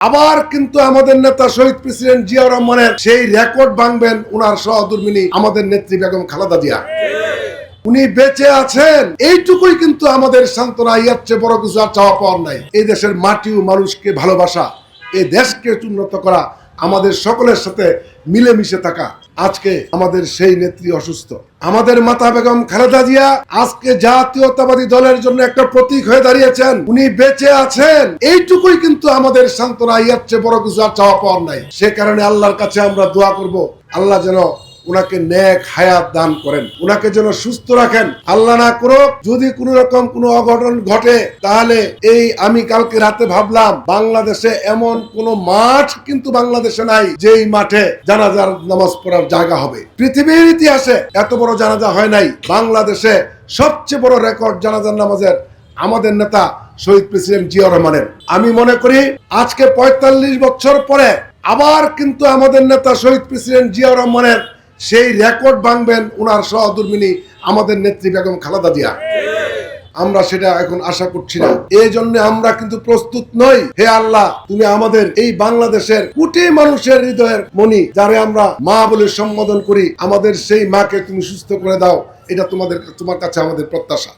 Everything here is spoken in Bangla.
আবার কিন্তু আমাদের নেতা শহীদ প্রেসিডেন্ট জিয়াউর রহমানের সেই রেকর্ড ভাঙবেন উনার সহধর্মিনী আমাদের নেত্রী বেগম খালাদা জিয়া। উনি বেঁচে আছেন। এইটুকুই কিন্তু আমাদের সান্ত্বনা, ইয়ার চেয়ে বড় কিছু আর চাওয়া পাওয়ার নাই। এই দেশের মাটি ও মানুষকে ভালোবাসা, এই দেশকে উন্নত করা আমাদের সকলের সাথে মিলেমিশে থাকা। আজকে আমাদের সেই নেত্রী অসুস্থ। আমাদের মাতা বেগম খালেদা জিয়া আজকে জাতীয়তাবাদী দলের জন্য একটা প্রতীক হয়ে দাঁড়িয়েছেন। উনি বেঁচে আছেন। এইটুকুই কিন্তু আমাদের সান্ত্বনা, ইয়ার চেয়ে বড় কিছু আর চাওয়া পাওয়ার নাই। সে কারণে আল্লাহর কাছে আমরা দোয়া করব। আল্লাহ যেন ওনাকে ন্যাক হায়াত দান করেন। ওনাকে যেন সুস্থ রাখেন। আল্লাহ না করুক, যদি কোন রকম কোনো অঘটন ঘটে, তাহলে এই আমি কালকে রাতে ভাবলাম, বাংলাদেশে এমন কোন মাঠ কিন্তু বাংলাদেশে নাই, যেই মাঠে জানাজার নামাজ পড়ার জায়গা হবে। পৃথিবীর ইতিহাসে এত বড় জানাজা হয় নাই। বাংলাদেশে সবচেয়ে বড় রেকর্ড জানাজার নামাজের আমাদের নেতা শহীদ প্রেসিডেন্ট জিয়া রহমানের। আমি মনে করি, আজকে পঁয়তাল্লিশ বছর পরে আবার কিন্তু আমাদের নেতা শহীদ প্রেসিডেন্ট জিয়া রহমানের সেই রেকর্ড ভাঙবেন ওনার সহধর্মিনী আমাদের নেত্রী বেগম খালাদা দিয়া আমরা সেটা এখন আশা করছি না। এই জন্য আমরা কিন্তু প্রস্তুত নই। হে আল্লাহ, তুমি আমাদের এই বাংলাদেশের কোটি মানুষের হৃদয়ের মনি যারে আমরা মা বলে সম্বোধন করি, আমাদের সেই মাকে তুমি সুস্থ করে দাও। এটা তোমাদের, তোমার কাছে আমাদের প্রত্যাশা।